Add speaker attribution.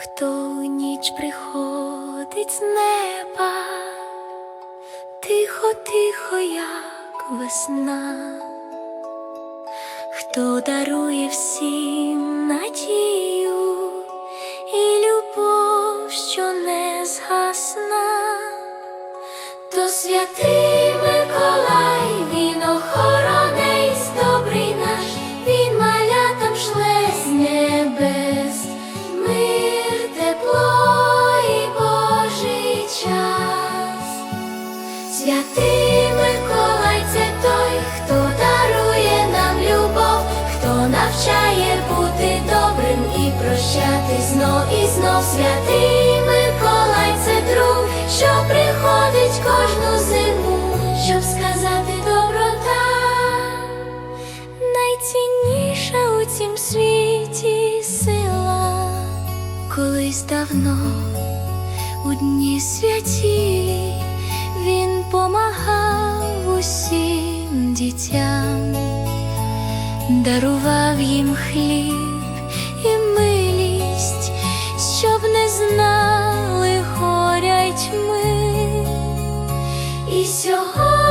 Speaker 1: Хто ніч приходить з неба, тихо, тихо, як весна, хто дарує всім надії що не згасна, то святий Миколай, він охоронець добрий наш, він малятам шле з небес, мир, тепло і Божий час. Святий Миколай це той, хто дарує нам любов, хто навчає бути добрим і прощати знов і знов. Святий світі сила, колись давно у дні святі він помагав усім дітям, дарував їм хліб і милість, щоб не знали горя й тьми. І сьогодні